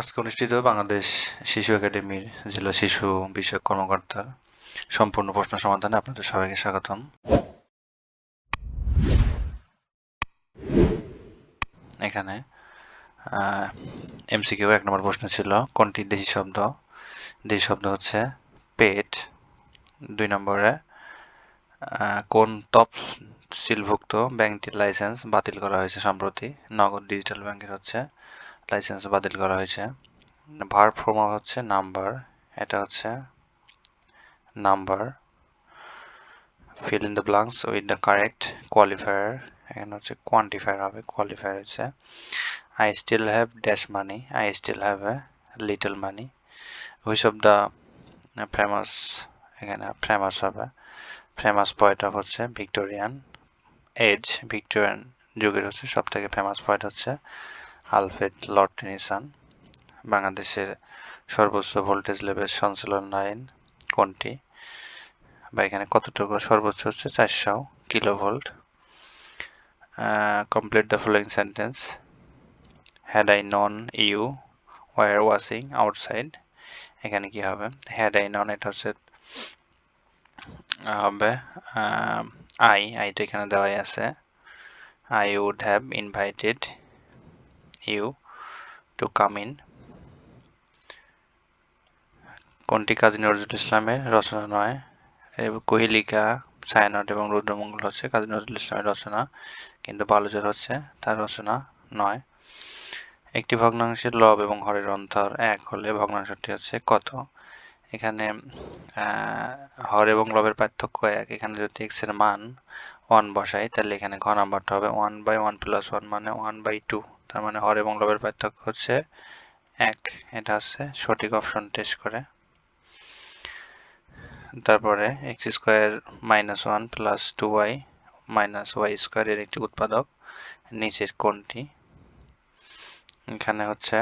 আজকে অনুষ্ঠিত বাংলাদেশ শিশু একাডেমির জেলা শিশু বিষয়ক কর্মকর্তার সম্পূর্ণ প্রশ্ন সমাধানে আপনাদের সবাইকে স্বাগতম। এখানে এমসিকিউ এক নম্বর প্রশ্ন ছিল, কোনটি দেশি শব্দ? দেশি শব্দ হচ্ছে পেট। দুই নম্বরে কোন টপ সিলভুক্ত ব্যাংকটির লাইসেন্স বাতিল করা হয়েছে সম্প্রতি? নগদ ডিজিটাল ব্যাংকের হচ্ছে লাইসেন্স বাতিল করা হয়েছে। ভার ফর্ম হচ্ছে নাম্বার এটা হচ্ছে number fill in the blanks with the correct qualifier এখানে হচ্ছে কোয়ান্টিফায়ার হবে কোয়ালিফায়ার হচ্ছে। I still have dash money I still have a little money which of the famous এখানে ফেমাস হবে। ফেমাস পয়েন্ট অফ হচ্ছে Victorian age Victorian যুগের হচ্ছে সব থেকে ফেমাস পয়েন্ট হচ্ছে আলফ্রেড লর্ড টেনিসন, বাংলাদেশের সর্বোচ্চ ভোল্টেজ লেভেল সঞ্চালন লাইন কোনটি? বা এখানে কতটুকু? সর্বোচ্চ হচ্ছে চারশো kilovolt complete the following sentence had I known you were washing outside এখানে কি হবে? হ্যাড আই নন এটা হচ্ছে, হবে আই আইটা এখানে দেওয়াই আছে। I would have invited you to come in কোনটি কাজী নজরুল ইসলামের রচনা নয়? কোহিলিকা ছায়ানট এবং রুদ্রমঙ্গল হচ্ছে কাজী নজরুল ইসলামের রচনা, কিন্তু বালুচর হচ্ছে তার রচনা নয়। একটি ভগ্নাংশের লব এবং হরের অন্তর এক হলে ভগ্নাংশটি হচ্ছে কত? এখানে হর এবং লবের পার্থক্য এক। এখানে যদি এক্সের মান ওয়ান বসাই, তাহলে এখানে ঘ নাম্বারটা হবে one by one plus one মানে ওয়ান বাই টু তার মানে হর এবং লবের পার্থক্য হচ্ছে এক। এটা হচ্ছে সঠিক অপশন টেস্ট করে। তারপরে x square minus one plus two y minus y স্কোয়ারের একটি উৎপাদক নিচের কোনটি এখানে হচ্ছে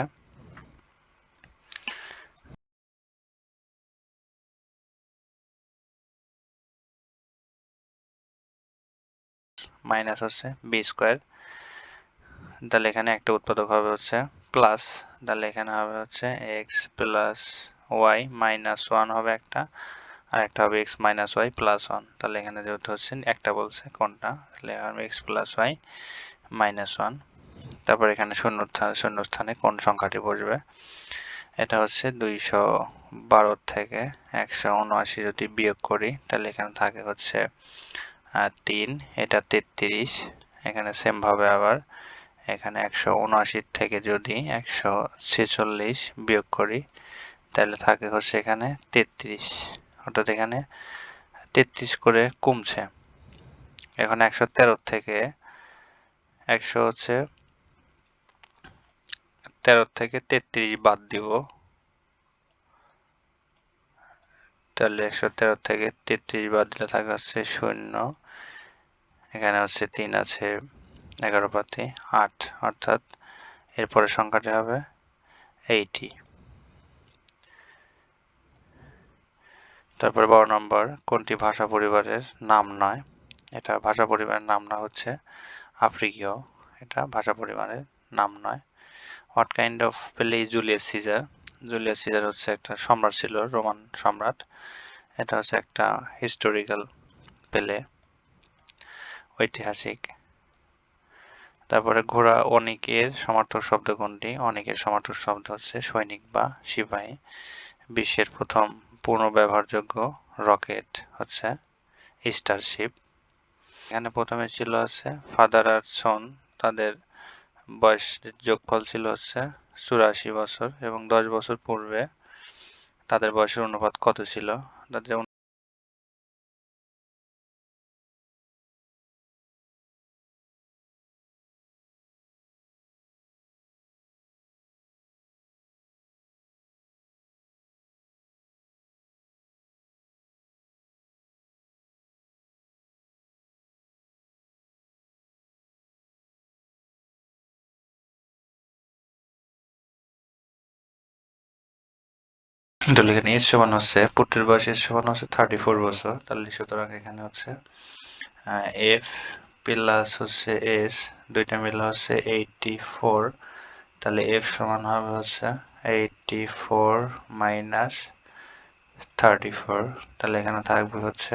মাইনাস হচ্ছে বি স্কোয়ার তাহলে এখানে একটা উৎপাদক হবে হচ্ছে প্লাস তাহলে এখানে হবে হচ্ছে x plus y minus one হবে একটা, আর একটা হবে x minus y plus one তাহলে এখানে যেহেতু হচ্ছে একটা বলছে, কোনটা? তাহলে x plus y minus one তারপর এখানে শূন্য শূন্য স্থানে কোন সংখ্যাটি বসবে? এটা হচ্ছে দুইশো বারো থেকে একশো উনআশি যদি বিয়োগ করি, তাহলে এখানে থাকে হচ্ছে তিন, এটা তেত্রিশ, এখানে সেমভাবে আবার এখানে একশো উনআশির থেকে যদি একশো ছেচল্লিশ বিয়োগ করি, তাহলে থাকে হচ্ছে এখানে তেত্রিশ। অর্থাৎ এখানে তেত্রিশ করে কমছে। এখন একশো তেরো থেকে একশো হচ্ছে তেরো থেকে তেত্রিশ বাদ দিব। তাহলে একশো তেরো থেকে তেত্রিশ বাদ দিলে থাকে হচ্ছে শূন্য। এখানে হচ্ছে তিন আছে এগারো পাতি, আট, অর্থাৎ এরপরের সংখ্যাটি হবে এইটি। তারপর বারো নম্বর, কোনটি ভাষা পরিবারের নাম নয়? এটা ভাষা পরিবারের নাম না হচ্ছে আফ্রিকীয়, এটা ভাষা পরিবারের নাম নয়। What kind of play Julius Caesar Julius Caesar হচ্ছে একটা সম্রাট ছিল, রোমান সম্রাট। এটা হচ্ছে একটা হিস্টোরিক্যাল পেলে ঐতিহাসিক। তারপরে ঘোড়া অনিকের সমর্থক শব্দ কোনটি? অনেকের সমর্থক শব্দ হচ্ছে সৈনিক বা সিপাহী। বিশ্বের প্রথম পূর্ণ ব্যবহারযোগ্য রকেট হচ্ছে স্টারশিপ। এখানে প্রথমে ছিল হচ্ছে ফাদার আর সন। তাদের বয়স যোগফল ছিল হচ্ছে চুরাশি বছর এবং দশ বছর পূর্বে তাদের বয়সের অনুপাত কত ছিল? তাদের তাহলে এখানে এস সমান হচ্ছে। পুত্রের বয়স এস সমান হচ্ছে থার্টি ফোর বছর। তাহলে সুতরাং এখানে হচ্ছে। এফ প্লাস হচ্ছে এস দুইটা মিলে হচ্ছে এইটটি ফোর তাহলে এফ সমান হবে হচ্ছে eighty four minus thirty four তাহলে এখানে থাকবে হচ্ছে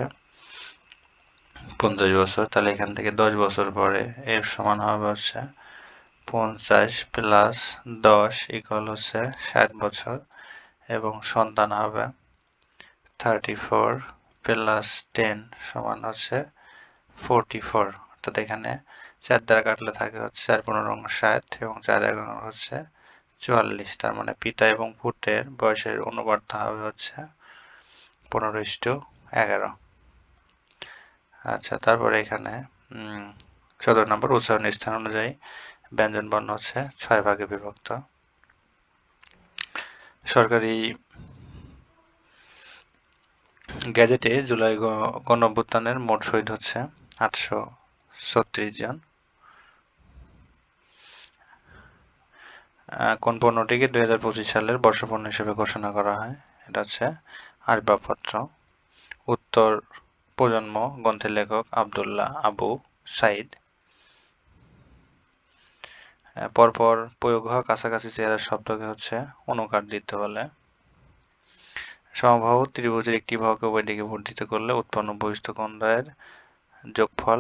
পঞ্চাশ বছর। তাহলে এখান থেকে দশ বছর পরে এর সমান হবে হচ্ছে পঞ্চাশ প্লাস দশ ইকুয়াল হচ্ছে ষাট বছর। এবং সন্তান হবে। থার্টি ফোর প্লাস টেন সমান হচ্ছে ফোরটি ফোর অর্থাৎ এখানে চার দ্বারা কাটলে থাকে হচ্ছে চার পনেরো ষাট এবং চার এগারো হচ্ছে চুয়াল্লিশ। তার মানে পিতা এবং পুত্রের বয়সের অনুপাত হবে হচ্ছে পনেরো ইস্টু এগারো। আচ্ছা তারপরে এখানে সতেরো নম্বর উচ্চারণ স্থান অনুযায়ী ব্যঞ্জন বর্ণ হচ্ছে ছয় ভাগে বিভক্ত। সরকারি গ্যাজেটে জুলাই গণ অভ্যুত্থানের মোট শহীদ হচ্ছে আটশো ছত্রিশ জন। কোন পণ্যটিকে দুই হাজার পঁচিশ সালের বর্ষপণ্য হিসেবে ঘোষণা করা হয়, এটা হচ্ছে আসবাবপত্র। উত্তর প্রজন্ম গ্রন্থের লেখক আবদুল্লাহ আবু সাইদ। পরপর প্রয়োগ হওয়া কাছাকাছি চেহারার শব্দকে হচ্ছে অনুকার দিতে বলে। সমবাহু ত্রিভুজের একটি বাহুকে উভয় দিকে বর্ধিত করলে উৎপন্ন বহিস্থ কোণদ্বয়ের যোগফল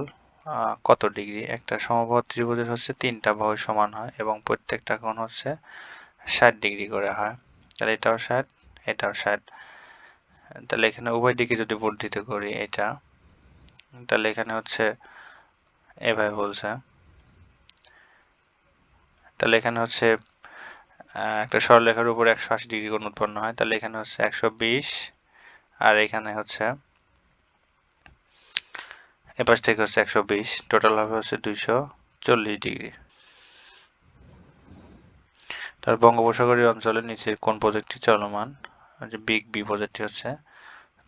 কত ডিগ্রি? একটা সমবাহু ত্রিভুজের হচ্ছে তিনটা বাহু সমান হয় এবং প্রত্যেকটা কোণ হচ্ছে ষাট ডিগ্রি করে হয়। তাহলে এটাও ষাট এটাও ষাট। তাহলে এখানে উভয় দিকে যদি বর্ধিত করি এটা, তাহলে এখানে হচ্ছে এভাবে বলছে। তাহলে এখানে হচ্ছে একটা সরলরেখার উপর একশো আশি ডিগ্রি কোণ উৎপন্ন হয়। তাহলে এখানে হচ্ছে একশো বিশ, আর এখানে হচ্ছে এপাশ থেকে হচ্ছে একশো বিশ টোটাল হবে হচ্ছে দুইশো চল্লিশ ডিগ্রি তার বঙ্গোপসাগরীয় অঞ্চলের নিচের কোন প্রজেক্টটি চলমান? যে বিগ বি প্রজেক্টটি হচ্ছে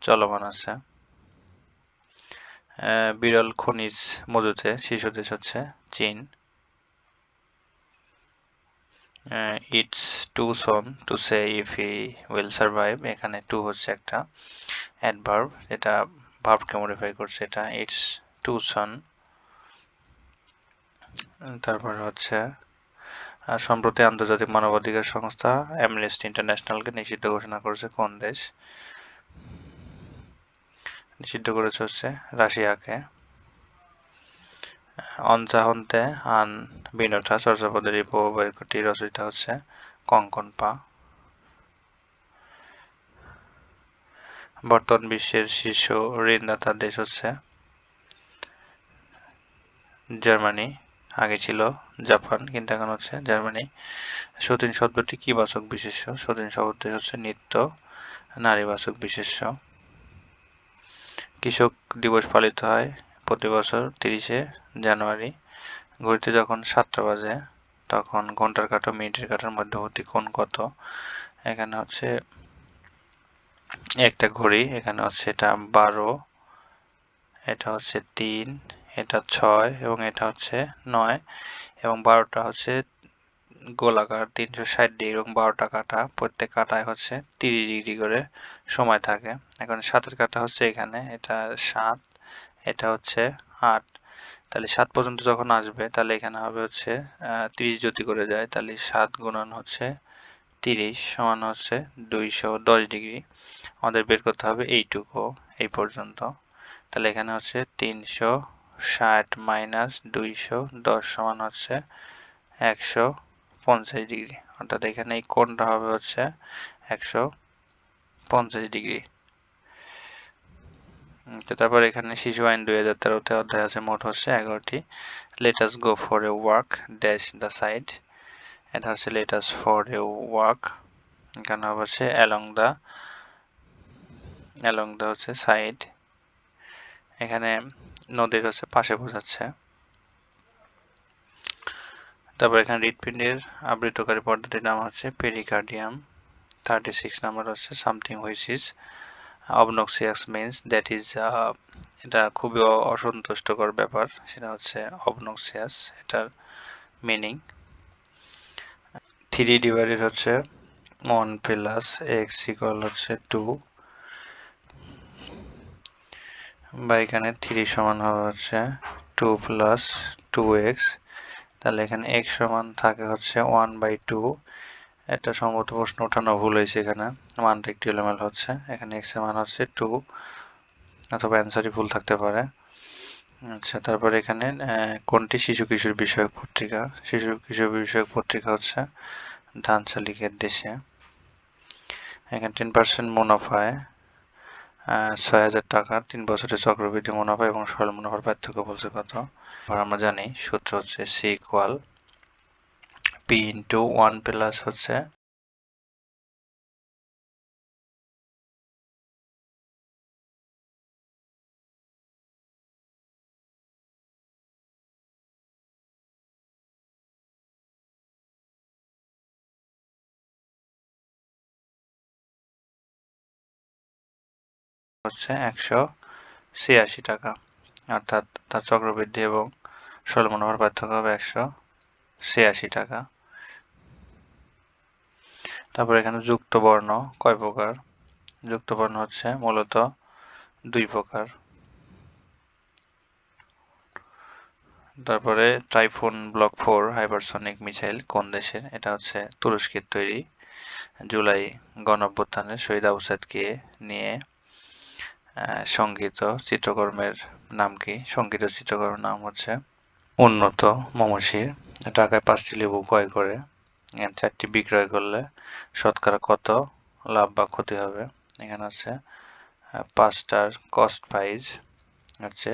চলমান আছে। বিরল খনিজ মজুতে শীর্ষ দেশ হচ্ছে চীন। It's too soon to say if he will survive এখানে টু হচ্ছে একটা অ্যাডভার্ব এটা ভার্বকে মডিফাই করছে এটা। ইটস টু সন তারপর হচ্ছে সম্প্রতি আন্তর্জাতিক মানবাধিকার সংস্থা অ্যামনেস্টি ইন্টারন্যাশনালকে নিষিদ্ধ ঘোষণা করেছে কোন দেশ? নিষিদ্ধ করেছে হচ্ছে রাশিয়াকে। অনচাহন্তে আন বিনোঠা চর্যাপদের উপবাক্যটি রচিত হচ্ছে কঙ্কন পা। বর্তমান বিশ্বের শীর্ষ ঋণদাতা দেশ হচ্ছে জার্মানি। আগে ছিল জাপান, কিন্তু এখন হচ্ছে জার্মানি। সতীন শব্দটি কি বাচক বিশেষ্য? সতীন শব্দটি হচ্ছে নিত্য নারীবাচক বিশেষ্য। কৃষক দিবস পালিত হয় প্রতি বছর তিরিশে জানুয়ারি ঘড়িতে যখন সাতটা বাজে, তখন ঘণ্টার কাটা, মিনিটের কাটার মধ্যবর্তী কোণ কত? এখানে হচ্ছে একটা ঘড়ি, এখানে হচ্ছে এটা বারো, এটা হচ্ছে তিন, এটা ছয় এবং এটা হচ্ছে নয় এবং বারোটা হচ্ছে গোলাকার তিনশো ষাট ডিগ্রি এবং বারোটা কাটা। প্রত্যেক কাটায় হচ্ছে তিরিশ ডিগ্রি করে সময় থাকে। এখন সাতের কাটা হচ্ছে এখানে, এটা সাত এটা হচ্ছে আট। তাহলে সাত পর্যন্ত যখন আসবে, তাহলে এখানে হবে হচ্ছে তিরিশ যদি করে যায়, তাহলে সাত গুণন হচ্ছে তিরিশ সমান হচ্ছে দুইশো দশ ডিগ্রি। আমাদের বের করতে হবে এইটুকু এই পর্যন্ত। তাহলে এখানে হচ্ছে তিনশো ষাট মাইনাস দুইশো দশ সমান হচ্ছে একশো পঞ্চাশ ডিগ্রি। অর্থাৎ এখানে এই কোণটা হবে হচ্ছে একশো পঞ্চাশ ডিগ্রি। তো তারপর এখানে শিশু আইন দুই হাজার তেরোতে অধ্যায় আছে, মোট হচ্ছে এগারোটি। Let us go for a walk dash the side এটা হচ্ছে let us for a walk এখানে হচ্ছে অ্যালং দ্য অ্যালং দ্য হচ্ছে সাইড এখানে নদীর হচ্ছে পাশে বোঝাচ্ছে। তারপর এখানে হৃৎপিণ্ডের আবৃতকারী পদ্ধতির নাম হচ্ছে পেরিকার্ডিয়াম থার্টি সিক্স নাম্বার হচ্ছে something which is obnoxious means that is এটা খুবই অসন্তুষ্টকর ব্যাপার, সেটা হচ্ছে অবনক্সিয়াস এটার মিনিং থ্রি ডিভাইডেড হচ্ছে ওয়ান প্লাস এক্স ইকুয়াল হচ্ছে টু বা এখানে থ্রি সমান হবে হচ্ছে টু প্লাস টু এক্স তাহলে এখানে এক্স সমান থাকে হচ্ছে ওয়ান বাই টু এটা সম্ভবত প্রশ্ন ওঠানো ভুল হয়েছে এখানে। মানটা একটু এলোমেল হচ্ছে। এখানে এক্সের মান হচ্ছে টু অথবা অ্যান্সারই ভুল থাকতে পারে। আচ্ছা তারপরে এখানে কোনটি শিশু কিশোর বিষয়ক পত্রিকা? শিশু কিশোর বিষয়ক পত্রিকা হচ্ছে ধান শালিকের দেশে। এখানে টেন পার্সেন্ট মুনাফায় ছয় হাজার টাকা। তিন বছরের চক্রবৃদ্ধি মুনাফা এবং সরল মুনাফার পার্থক্য বলছে কত? আমরা জানি, সূত্র হচ্ছে C equal P into one plus হচ্ছে হচ্ছে একশো ছিয়াশি টাকা। অর্থাৎ তার চক্রবৃদ্ধি এবং ষোলো মুনাফার পার্থক্য হবে একশো ছিয়াশি টাকা। তারপর এখানে যুক্ত বর্ণ কয় প্রকার? যুক্ত বর্ণ হচ্ছে মূলত দুই প্রকার। তারপরে typhoon block four hypersonic missile কোন দেশের? এটা হচ্ছে তুরস্কের তৈরি। জুলাই গণ অভ্যুত্থানে শহীদ আবু সাদকে নিয়ে সংগীত চিত্রকর্মের নাম কি? সংগীত চিত্রকর্মের নাম হচ্ছে উন্নত মমশির টাকায় পাঁচটি লেবু ক্রয় করে। চারটি বিক্রয় করলে শতকরা কত লাভ বা ক্ষতি হবে? এখানে হচ্ছে পাঁচটার কস্ট প্রাইস হচ্ছে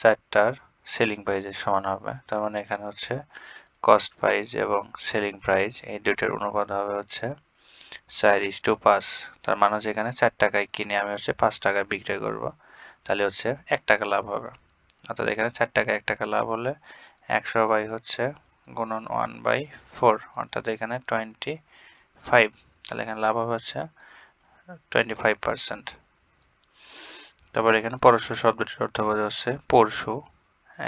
চারটার সেলিং প্রাইজের সমান হবে। তার মানে এখানে হচ্ছে কস্ট প্রাইস এবং সেলিং প্রাইস এই দুটোর অনুপাত হবে হচ্ছে চার ইস টু পাঁচ। তার মানে হচ্ছে এখানে চার টাকায় কিনে আমি হচ্ছে পাঁচ টাকায় বিক্রয় করব। তাহলে হচ্ছে এক টাকা লাভ হবে। অর্থাৎ এখানে চার টাকা এক টাকা লাভ হলে একশো বাই হচ্ছে গুণন ওয়ান বাই ফোর, অর্থাৎ এখানে টোয়েন্টি ফাইভ তাহলে এখানে লাভ হবে হচ্ছে টোয়েন্টি ফাইভ পার্সেন্ট তারপর এখানে পরশু শব্দটির অর্থ বোঝা হচ্ছে পরশু।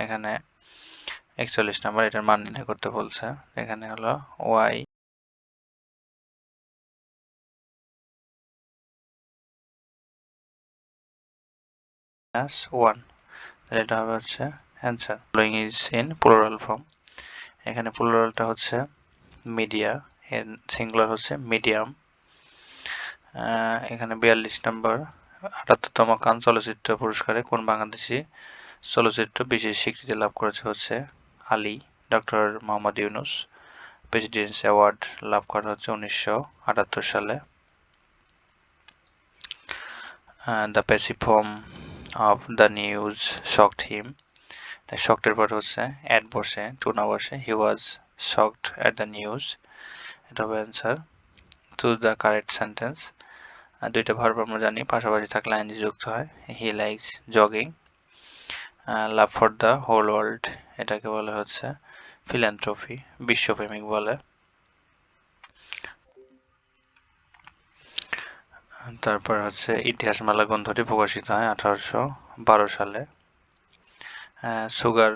এখানে একচল্লিশ নাম্বার, এটার মান নির্ণয় করতে বলছে। এখানে হলো ওয়াই। ওয়ান এটা হবে হচ্ছে answer following is in plural form এখানে প্লুরালটা হচ্ছে মিডিয়া এর সিঙ্গুলার হচ্ছে মিডিয়াম এখানে বিয়াল্লিশ নম্বর আটাত্তরতম কান চলচ্চিত্র পুরস্কারে কোন বাংলাদেশি চলচ্চিত্র বিশেষ স্বীকৃতি লাভ করেছে হচ্ছে Ali, doctor Mohammad Yunus presidency award লাভ করা হচ্ছে উনিশশো আটাত্তর সালে। The passive form of the news shocked him তাই শকটের পর হচ্ছে অ্যাড বসে টু না বসে he was shocked at the news এটা হবে answer to the correct sentence আর দুইটা ভার্ব আমরা জানি, পাশাপাশি থাকলে আইনজি যুক্ত হয় he likes jogging love for the whole world এটাকে বলে হচ্ছে ফিল্যান্থ্রফি বিশ্বপ্রেমিক বলে। তারপর হচ্ছে ইতিহাস মেলা গ্রন্থটি প্রকাশিত হয় আঠারোশো বারো সালে। সুগার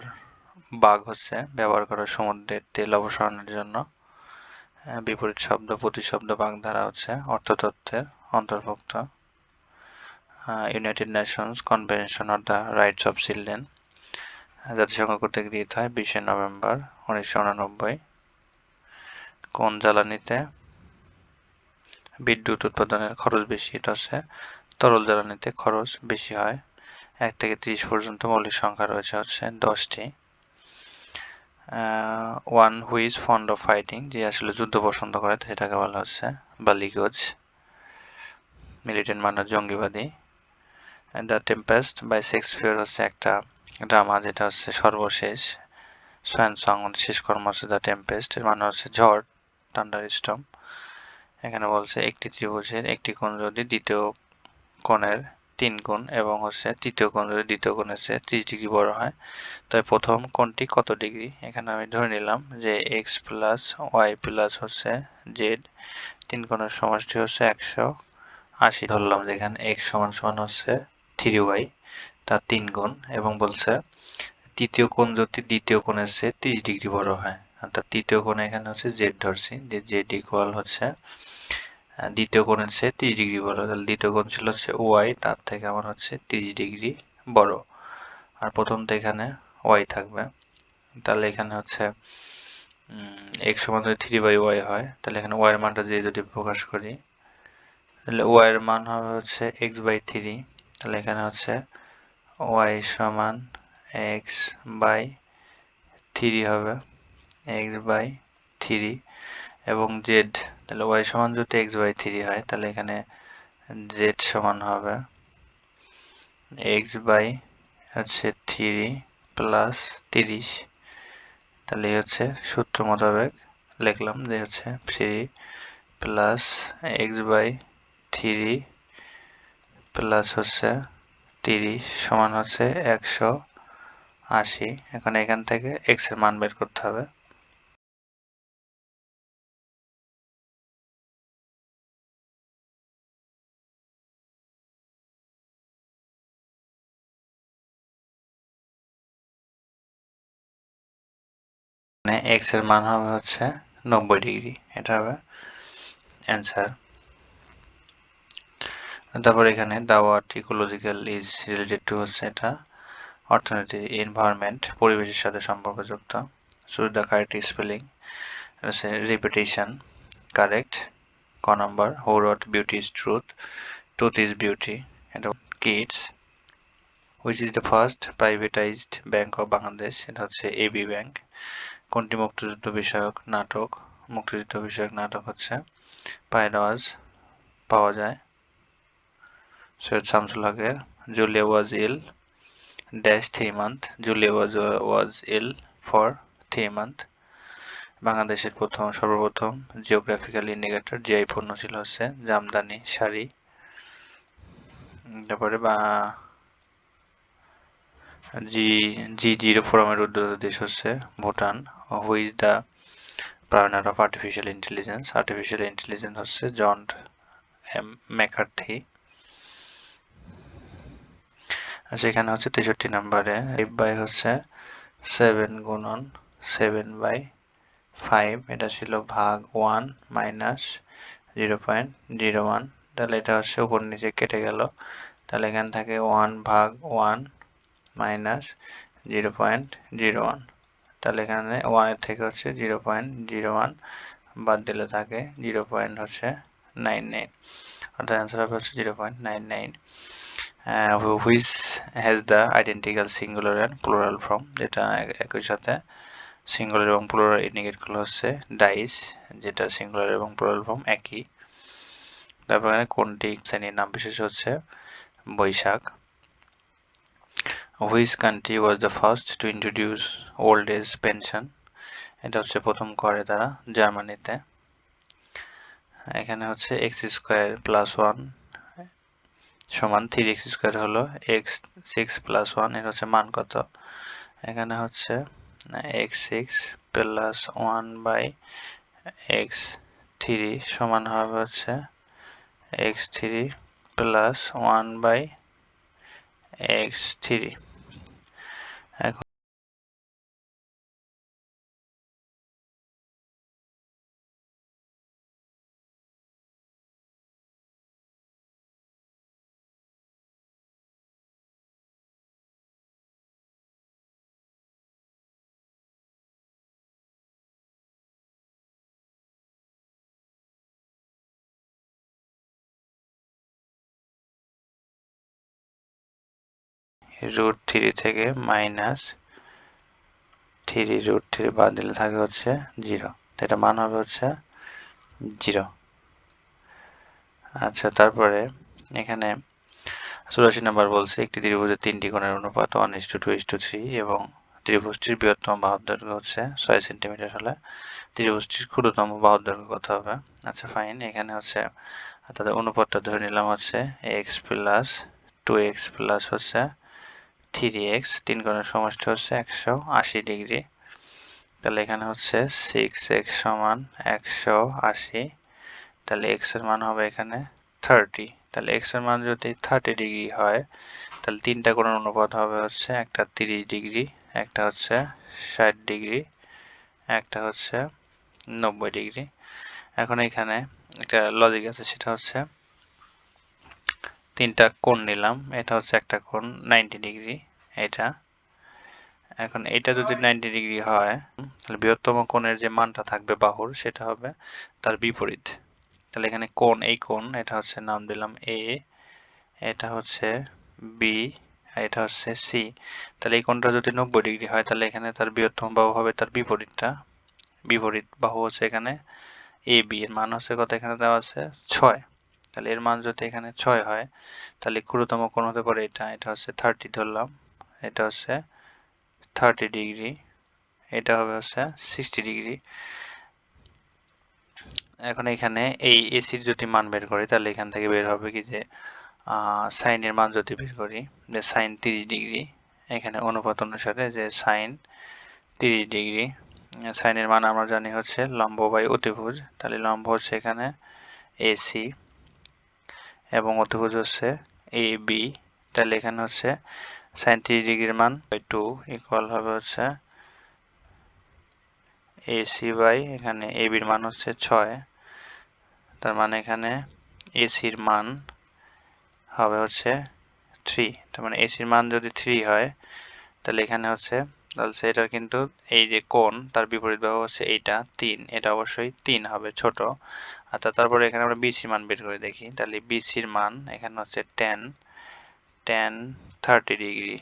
বাঘ হচ্ছে ব্যবহার করা সমুদ্রের তেল অপসারণের জন্য। বিপরীত শব্দ, প্রতিশব্দ বাগধারা হচ্ছে অর্থতত্ত্বের অন্তর্ভুক্ত। United Nations convention of the rights of children জাতিসংঘ কর্তৃক গৃহীত হয় বিশে নভেম্বর উনিশশো উনানব্বই। কোন জ্বালানিতে বিদ্যুৎ উৎপাদনের খরচ বেশি, এটা হচ্ছে তরল জ্বালানিতে খরচ বেশি হয়। এক থেকে ত্রিশ পর্যন্ত মৌলিক সংখ্যা রয়েছে হচ্ছে দশটি। One who is fond of fighting যে আসলে যুদ্ধ পছন্দ করে সেটাকে বলা হচ্ছে বালিগজ। মিলিটেন্ট মানে জঙ্গিবাদী। দ্য টেম্পেস্ট বাই শেক্সপিয়ার হচ্ছে একটা ড্রামা যেটা হচ্ছে সর্বশেষ। সোয়ান সং শেষ কর্ম হচ্ছে দ্য টেম্পেস্ট এর মানে হচ্ছে ঝড় টান্ডার স্টম এখানে বলছে একটি ত্রিভুজের একটি কোণ যদি দ্বিতীয় কোণের তিন কোণ এবং হচ্ছে তৃতীয় কোণ, যদি দ্বিতীয় কোণের চেয়ে ত্রিশ ডিগ্রি বড় হয় তবে প্রথম কোণটি কত ডিগ্রি? এখানে আমি ধরে নিলাম যে এক্স প্লাস ওয়াই প্লাস হচ্ছে জেড তিন কোণের সমষ্টি হচ্ছে একশো আশি। ধরলাম যে এখানে এক্স সমান সমান হচ্ছে থ্রি ওয়াই তার তিন গুণ এবং বলছে তৃতীয় কোণ যদি দ্বিতীয় কোণের চেয়ে ত্রিশ ডিগ্রি বড় হয়, অর্থাৎ তৃতীয় কোণ এখানে হচ্ছে জেড ধরছি, যে জেড ইকুয়াল হচ্ছে দ্বিতীয় কোণের চেয়ে তিরিশ ডিগ্রি বড়। তাহলে দ্বিতীয় কোণ ছিল হচ্ছে ওয়াই তার থেকে আমার হচ্ছে তিরিশ ডিগ্রি বড়। আর প্রথমটা এখানে ওয়াই থাকবে। তাহলে এখানে হচ্ছে এক্স সমান যদি থ্রি বাই ওয়াই হয়। তাহলে এখানে ওয়াই এর মানটা দিয়ে যদি প্রকাশ করি, তাহলে ওয়াই এর মান হবে হচ্ছে এক্স বাই থ্রি তাহলে এখানে হচ্ছে ওয়াই সমান এক্স বাই থ্রি হবে। এক্স বাই থ্রি এবং জেড তাহলে ওয়াই সমান যদি এক্স বাই থ্রি হয়, তাহলে এখানে জেড সমান হবে এক্স বাই হচ্ছে থ্রি প্লাস তিরিশ। তাহলে হচ্ছে সূত্র মোতাবেক লিখলাম যে হচ্ছে three plus x by three plus হচ্ছে তিরিশ সমান হচ্ছে একশো আশি। এখন এখান থেকে এক্সের মান বের করতে হবে। মানে এক্সের মান হবে হচ্ছে নব্বই ডিগ্রি, এটা হবে অ্যান্সার তারপর এখানে দাওয়াট ইকোলজিক্যাল ইজ রিলেটেড টু হচ্ছে এটা অর্থনীতি এনভায়রনমেন্ট পরিবেশের সাথে সম্পর্কযুক্ত। চুজ দ্য কারেক্ট স্পেলিং হচ্ছে রিপিটেশন কারেক্ট ক নম্বর হো রট beauty is truth truth is beauty এটা kids which is the first privatized bank of Bangladesh এটা হচ্ছে এবি ব্যাংক কোনটি মুক্তিযুদ্ধ বিষয়ক নাটক? মুক্তিযুদ্ধ বিষয়ক নাটক হচ্ছে পায়রাজ পাওয়া যায়। সৈয়দ শামসুল হকের Julia was ill dash three month, Julia was was ill for three month. বাংলাদেশের প্রথম, সর্বপ্রথম জিওগ্রাফিক্যাল ইন্ডিকেটর জিআই পণ্য ছিল হচ্ছে জামদানি শাড়ি। তারপরে বা জি জি জিরো ফোরামের উদ্যোগ দেশ হচ্ছে Bhutan. Who is the pioneer of artificial intelligence artificial intelligence হচ্ছে জন এম ম্যাকার্থি সেখানে হচ্ছে তেষট্টি নাম্বারে। ফাইভ বাই হচ্ছে সেভেন গুণন সেভেন বাই ফাইভ এটা ছিল ভাগ one minus zero point zero one তাহলে এটা হচ্ছে উপর নিচে কেটে গেল। তাহলে এখান থাকে ওয়ান ভাগ one minus zero point zero one তাহলে এখানে ওয়ানের থেকে হচ্ছে জিরো পয়েন্ট জিরো ওয়ান বাদ দিলে থাকে জিরো পয়েন্ট হচ্ছে নাইন নাইন অর্থাৎ অ্যান্সার হবে হচ্ছে zero point nine nine which has the identical singular and plural form যেটা একই সাথে সিঙ্গুলার এবং প্লোরাল ইন্ডিকেটগুলো হচ্ছে ডাইস যেটা সিঙ্গুলার এবং প্লোরাল ফর্ম একই। তারপর এখানে কোনটি শ্রেণির নাম বিশেষ হচ্ছে Baishakh. Which country was the first to introduce old age pension এটা হচ্ছে প্রথম করে তারা, জার্মানিতে। এখানে হচ্ছে এক্স স্কোয়ার প্লাস ওয়ান সমান থ্রি এক্স স্কোয়ার হলো এক্স সিক্স প্লাস ওয়ানের হচ্ছে মান কত? এখানে হচ্ছে x six plus one by x three সমান হবে হচ্ছে x three plus one by x3 root three থেকে মাইনাস থ্রি রুট থ্রি বাদ দিলে থাকে হচ্ছে জিরো এটা মান হবে হচ্ছে জিরো আচ্ছা তারপরে এখানে চুরাশি নাম্বার বলছে, একটি ত্রিভুজের তিনটি কোণের অনুপাত one is to two is to three এবং ত্রিভুজটির বৃহত্তম বাহুর দৈর্ঘ্য হচ্ছে ছয় সেন্টিমিটার হলে ত্রিভুজটির ক্ষুদ্রতম বাহুর দৈর্ঘ্য কত হবে? আচ্ছা ফাইন এখানে হচ্ছে তাদের অনুপাতটা ধরে নিলাম হচ্ছে x plus two x plus হচ্ছে থ্রি এক্স তিন কোণের সমষ্টি হচ্ছে একশো আশি ডিগ্রি। তাহলে এখানে হচ্ছে সিক্স এক্স সমান একশো আশি, তাহলে এক্সের মান হবে এখানে থার্টি তাহলে এক্সের মান যদি থার্টি ডিগ্রি হয়, তাহলে তিনটা কোণের অনুপাত হবে হচ্ছে একটা তিরিশ ডিগ্রি, একটা হচ্ছে ষাট ডিগ্রি, একটা হচ্ছে নব্বই ডিগ্রি। এখন এখানে একটা লজিক আছে, সেটা হচ্ছে তিনটা কোণ নিলাম। এটা হচ্ছে একটা কোণ নাইনটি ডিগ্রি এটা। এখন এটা যদি নাইনটি ডিগ্রি হয়, তাহলে বৃহত্তম কোণের যে মানটা থাকবে বাহুর, সেটা হবে তার বিপরীত। তাহলে এখানে কোণ, এই কোণ, এটা হচ্ছে নাম দিলাম এ এটা হচ্ছে বি এটা হচ্ছে সি তাহলে এই কোণটা যদি নব্বই ডিগ্রি হয়, তাহলে এখানে তার বৃহত্তম বাহু হবে তার বিপরীতটা। বিপরীত বাহু হচ্ছে এখানে এ বি এর মান হচ্ছে কত এখানে দেওয়া আছে? ছয়। তাহলে এর মান যদি এখানে ছয় হয়, তাহলে ক্ষুদ্রতম কোণ হতে পারে এটা এটা হচ্ছে থার্টি ধরলাম, এটা হচ্ছে থার্টি ডিগ্রি এটা হবে হচ্ছে সিক্সটি ডিগ্রি এখন এখানে এই এসির যদি মান বের করি, তাহলে এখান থেকে বের হবে কি যে সাইনের মান যদি বের করি, যে সাইন তিরিশ ডিগ্রি এখানে অনুপাত অনুসারে যে সাইন তিরিশ ডিগ্রি সাইনের মান আমরা জানি হচ্ছে লম্ব বাই অতিভুজ, তাহলে লম্ব হচ্ছে এখানে এসি এবং অতিভুজ হচ্ছে এ বি তাহলে এখানে হচ্ছে সাইন তিরিশ ডিগ্রির মান বাই টু ইকুয়াল হবে হচ্ছে এ সি বাই এখানে এ বির মান হচ্ছে ছয়, তার মানে এখানে এসির মান হবে হচ্ছে থ্রি তার মানে এসির মান যদি থ্রি হয়, তাহলে এখানে হচ্ছে তাহলে সেটার কিন্তু এই যে কোণ, তার বিপরীত বাহু হচ্ছে এইটা, তিন। এটা অবশ্যই তিন হবে, ছোট। আর তারপরে এখানে আমরা বিসির মান বের করে দেখি। তাহলে বিসির মান এখানে হচ্ছে tan tan thirty degree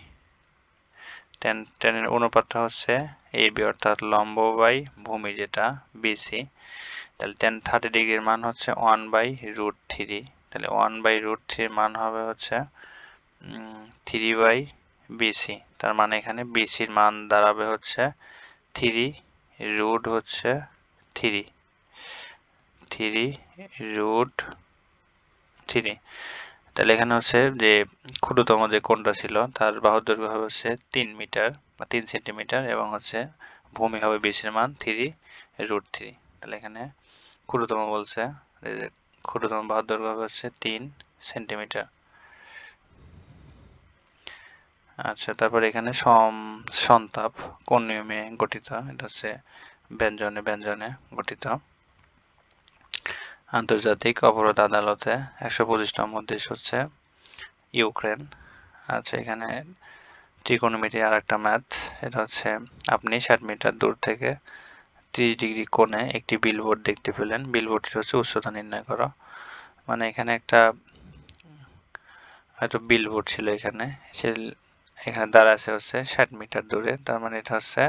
tan টেনের অনুপাতটা হচ্ছে এ বি অর্থাৎ লম্ব বাই ভূমি যেটা বিসি তাহলে টেন থার্টি ডিগ্রির মান হচ্ছে ওয়ান বাই রুট থ্রি তাহলে ওয়ান বাই রুট থ্রির মান হবে হচ্ছে থ্রি বাই বিসি তার মানে এখানে বিসির মান দাঁড়াবে হচ্ছে থ্রি রুট হচ্ছে থ্রি থ্রি রুট থ্রি তাহলে এখানে হচ্ছে যে ক্ষুদ্রতম যে কোণটা ছিল, তার বাহুর দৈর্ঘ্য হবে হচ্ছে তিন মিটার বা তিন সেন্টিমিটার এবং হচ্ছে ভূমি হবে বিসির মান থ্রি রুট থ্রি তাহলে এখানে ক্ষুদ্রতম বলছে ক্ষুদ্রতম বাহুর দৈর্ঘ্য হবে হচ্ছে তিন সেন্টিমিটার। আচ্ছা তারপর এখানে সম, সন্তাপ, কোন নিয়মে গঠিত? এটা হচ্ছে ব্যঞ্জনে ব্যঞ্জনে গঠিত। আন্তর্জাতিক অপরাধ আদালতে একশো পঁচিশ নম্বর দেশ হচ্ছে ইউক্রেন। আচ্ছা এখানে ত্রিকোণমিতি আর একটা ম্যাথ, এটা হচ্ছে আপনি ষাট মিটার দূর থেকে ত্রিশ ডিগ্রি কোণে একটি বিলবোর্ড দেখতে পেলেন। বিলবোর্ডটি হচ্ছে উচ্চতা নির্ণয় করো। মানে এখানে একটা হয়তো বিলবোর্ড ছিল এখানে, সে এখানে দাঁড়া আছে হচ্ছে ষাট মিটার দূরে, তার মানে এটা হচ্ছে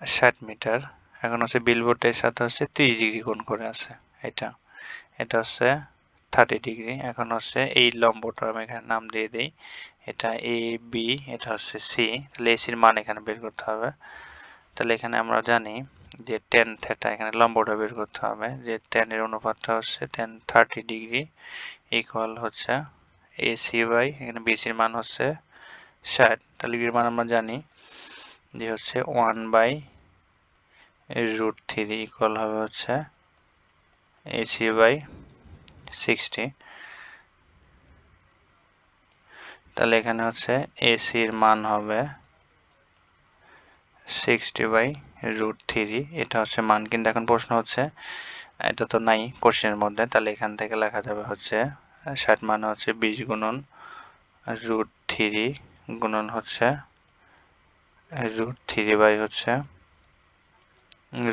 ষাট মিটার। এখন হচ্ছে বিলবোর্ডের সাথে হচ্ছে ত্রিশ ডিগ্রি কোণ করে আছে এটা। এটা হচ্ছে থার্টি ডিগ্রি। এখন হচ্ছে এই লম্বটা আমি এখানে নাম দিয়ে দিই। এটা এ বি এটা হচ্ছে সি তাহলে এসির মান এখানে বের করতে হবে। তাহলে এখানে আমরা জানি যে টেন থেটা এখানে লম্বটা বের করতে হবে। যে টেনের অনুপাতটা হচ্ছে টেন থার্টি ডিগ্রি ইকুয়াল হচ্ছে এসি বাই এখানে বিসির মান হচ্ছে ষাট তাহলে বির মান আমরা জানি যে হচ্ছে one by root three equal হবে হচ্ছে এসি বাই সিক্সটি তাহলে এখানে হচ্ছে এসির মান হবে সিক্সটি বাই রুট থ্রি এটা হচ্ছে মান, কিন্তু এখন প্রশ্ন হচ্ছে, এটা তো নাই কোশ্চেনের মধ্যে, তাহলে এখান থেকে লেখা যাবে হচ্ছে, ষাট মানে হচ্ছে বিশ গুণন রুট থ্রি গুণন হচ্ছে। রুট থ্রি বাই হচ্ছে।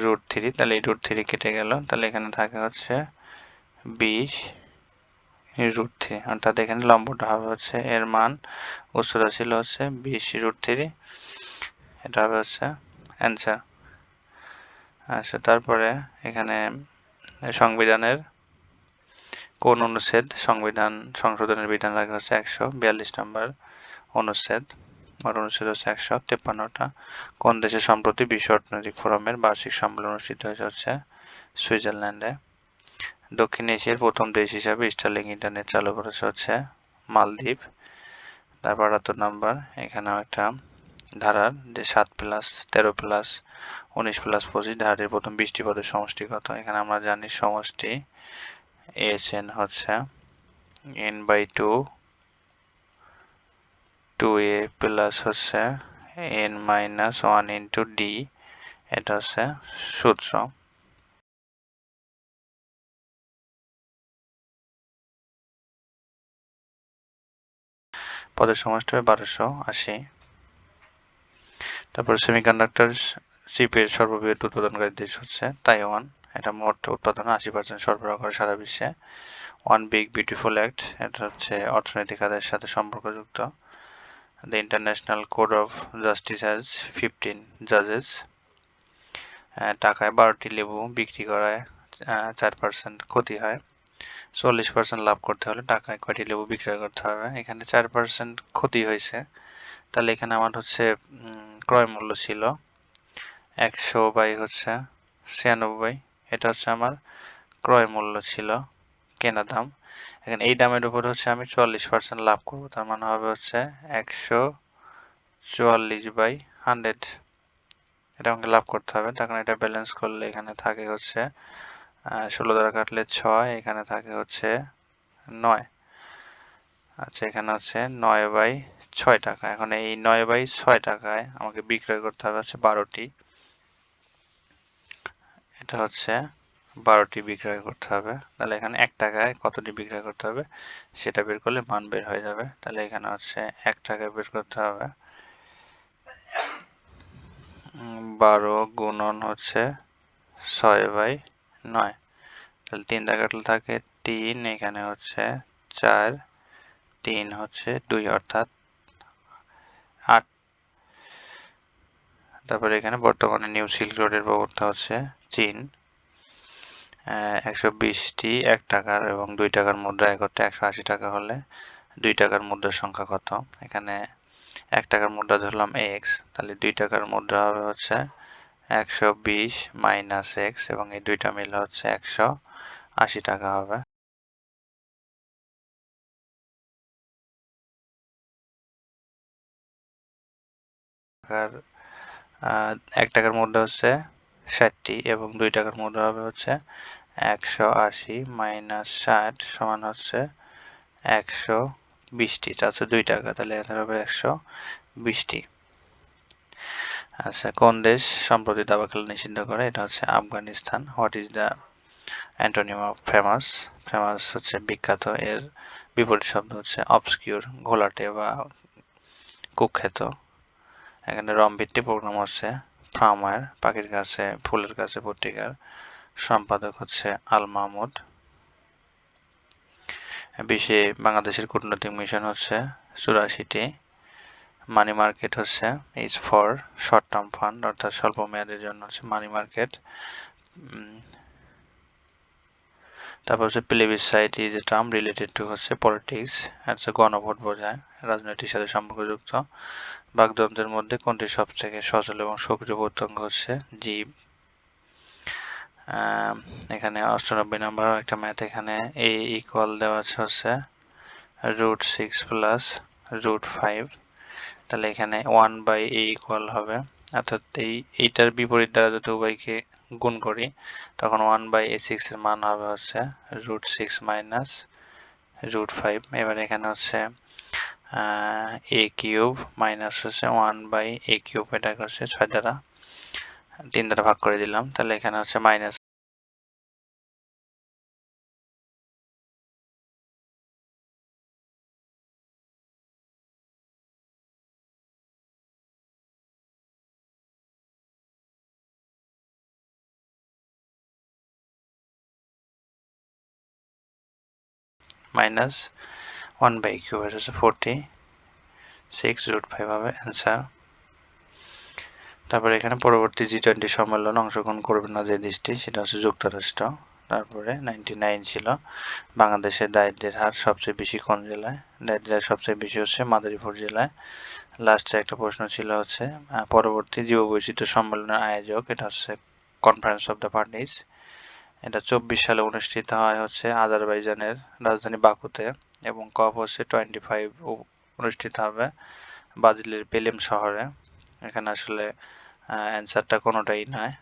রুট থ্রি তাহলে এই রুট থ্রি কেটে গেল। তাহলে এখানে থাকে হচ্ছে বিশ রুট থ্রি অর্থাৎ এখানে লম্বটা হবে হচ্ছে, এর মান উচ্চতা ছিল হচ্ছে বিশ রুট থ্রি এটা হবে হচ্ছে অ্যান্সার আচ্ছা তারপরে এখানে সংবিধানের কোন অনুচ্ছেদ সংবিধান সংশোধনের বিধান রাখা হচ্ছে একশো বিয়াল্লিশ নম্বর অনুচ্ছেদ। আর অনুচ্ছেদ হচ্ছে একশো তেপ্পান্নটা। কোন দেশে সম্প্রতি বিশ্ব অর্থনৈতিক ফোরামের বার্ষিক সম্মেলন অনুষ্ঠিত হয়েছে হচ্ছে সুইজারল্যান্ডে। দক্ষিণ এশিয়ার প্রথম দেশ হিসাবে স্টারলিং ইন্টারনেট চালু করেছে হচ্ছে মালদ্বীপ। তারপর আটাত্তর নাম্বার, এখানেও একটা ধারার যে সাত প্লাস, তেরো প্লাস, উনিশ প্লাস, পঁচিশ, ধারাটির প্রথম বৃষ্টি পদের সমষ্টি কত এখানে আমরা জানি সমষ্টি এস এন হচ্ছে n by two two a plus হচ্ছে n minus one into d এটা হচ্ছে সূত্র। পদের সমষ্টি হবে বারোশো আশি। তারপর সেমিকন্ডাক্টর চিপের সর্ববৃহৎ উৎপাদনকারী দেশ হচ্ছে তাইওয়ান। এটা মোট উৎপাদন আশি পার্সেন্ট সরবরাহ করে সারা বিশ্বে। ওয়ান বিগ বিউটিফুল অ্যাক্ট এটা হচ্ছে অর্থনৈতিক আদায়ের সাথে সম্পর্কযুক্ত। The international court of justice has fifteen জাজেস টাকায় বারোটি লেবু বিক্রি করায় চার পার্সেন্ট ক্ষতি হয়। চল্লিশ পার্সেন্ট লাভ করতে হলে টাকায় কয়টি লেবু বিক্রয় করতে হবে? এখানে চার পার্সেন্ট ক্ষতি হয়েছে। তাহলে এখানে আমার হচ্ছে ক্রয় মূল্য ছিল একশো বাই হচ্ছে ছিয়ানব্বই। এটা হচ্ছে আমার ক্রয় মূল্য ছিল, কেনা দাম। এখানে এই দামের উপর হচ্ছে আমি চুয়াল্লিশ পার্সেন্ট লাভ করব, তার মানে হবে হচ্ছে একশো চুয়াল্লিশ বাই হান্ড্রেড। এটা আমাকে লাভ করতে হবে। তখন এটা ব্যালেন্স করলে এখানে থাকে হচ্ছে ষোলো দ্বারা কাটলে ছয়, এখানে থাকে হচ্ছে নয়। আচ্ছা এখানে হচ্ছে নয় বাই ছয় টাকা। এখন এই নয় বাই ছয় টাকায় আমাকে বিক্রয় করতে হবে হচ্ছে বারোটি। এটা হচ্ছে বারোটি বিক্রয় করতে হবে। তাহলে এখানে এক টাকায় কতটি বিক্রয় করতে হবে সেটা বের করলে মান বের হয়ে যাবে। তাহলে এখানে হচ্ছে এক টাকায় বের করতে হবে। বারো গুণন হচ্ছে ছয় বাই নয়। তাহলে তিন কাটলে থাকে তিন, এখানে হচ্ছে চার, তিন হচ্ছে দুই, অর্থাৎ আট। তারপরে এখানে বর্তমানে নিউ সিল্ক রোডের ব্যবস্থা হচ্ছে চীন। একশো বিশটি, এক টাকার এবং দুই টাকার মুদ্রা একত্রে একশো আশি টাকা হলে দুই টাকার মুদ্রার সংখ্যা কত? এখানে এক টাকার মুদ্রা ধরলাম এক্স তাহলে দুই টাকার মুদ্রা হবে হচ্ছে একশো বিশ মাইনাস এক্স এবং এই দুইটা মিলে হচ্ছে একশো আশি টাকা হবে। এক টাকার মুদ্রা হচ্ছে ষাটটি এবং দুই টাকার মুদ্রা হবে হচ্ছে একশো আশি মাইনাস ষাট সমান হচ্ছে একশো বিশটি। চারশো দুই টাকা, তাহলে এখানে হবে একশো বিশটি। আচ্ছা কোন দেশ সম্প্রতি দাবা খেলা নিষিদ্ধ করে? এটা হচ্ছে Afghanistan. What is the antonym of famous famous হচ্ছে বিখ্যাত, এর বিপরীত শব্দ হচ্ছে অবসকিউর ঘোলাটে বা কুখ্যাত। এখানে রমভিত্তি প্রোগ্রাম হচ্ছে, ফ্রামার, পাখির কাছে, ফুলের কাছে পত্রিকার। সম্পাদক হচ্ছে আল মাহমুদ। বিশ্বে বাংলাদেশের কূটনৈতিক মিশন হচ্ছে চুরাশিটি। মানি মার্কেট হচ্ছে is for short term fund, অর্থাৎ স্বল্প মেয়াদের জন্য হচ্ছে মানি মার্কেট। তারপর হচ্ছে plebiscite is a term related to হচ্ছে পলিটিক্স হচ্ছে গণভোট বোঝায়, রাজনৈতিক সাথে সম্পর্কযুক্ত। বাগযন্ত্রের মধ্যে কোনটি সবথেকে সচল এবং সক্রিয় প্রত্যঙ্গ হচ্ছে? জীব এখানে অষ্টানব্বই নম্বর একটা ম্যাথ এখানে এ ইকুয়াল দেওয়া আছে হচ্ছে root six plus root five তাহলে এখানে ওয়ান বাই এ ইকুয়াল হবে। অর্থাৎ এই, এইটার বিপরীত দ্বারা যদি উভয়কে গুণ করি, তখন ওয়ান বাই এ সিক্সের মান হবে হচ্ছে root six minus root five এবার এখানে হচ্ছে এ কিউব মাইনাস হচ্ছে ওয়ান বাই এ কিউব এটা হচ্ছে ছয় দ্বারা, তিন দ্বারা ভাগ করে দিলাম। তাহলে এখানে হচ্ছে minus minus one by cube হচ্ছে ফোরটি সিক্স রুট ফাইভ হবে অ্যান্সার তারপরে এখানে পরবর্তী জি টোয়েন্টি সম্মেলন অংশগ্রহণ করবে না যে দেশটি সেটা হচ্ছে যুক্তরাষ্ট্র। তারপরে নাইনটি নাইন ছিল বাংলাদেশের দারিদ্রের হার সবচেয়ে বেশি কোন জেলায়? দারিদ্রের সবচেয়ে বেশি হচ্ছে মাদারীপুর জেলায়। লাস্টে একটা প্রশ্ন ছিল হচ্ছে পরবর্তী জীববৈচিত্র্য সম্মেলনের আয়োজক, এটা হচ্ছে কনফারেন্স অফ দ্য পার্টিস এটা চব্বিশ সালে অনুষ্ঠিত হয় হচ্ছে আজারবাইজানের রাজধানী বাকুতে এবং কপ হচ্ছে টোয়েন্টি ফাইভ অনুষ্ঠিত হবে ব্রাজিলের পেলেম শহরে। এখানে আসলে অ্যান্সারটা কোনোটাই নয়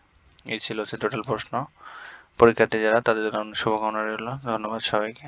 এই ছিল হচ্ছে টোটাল প্রশ্ন। পরীক্ষার্থী যারা, তাদের জন্য শুভকামনা রইল। ধন্যবাদ সবাইকে।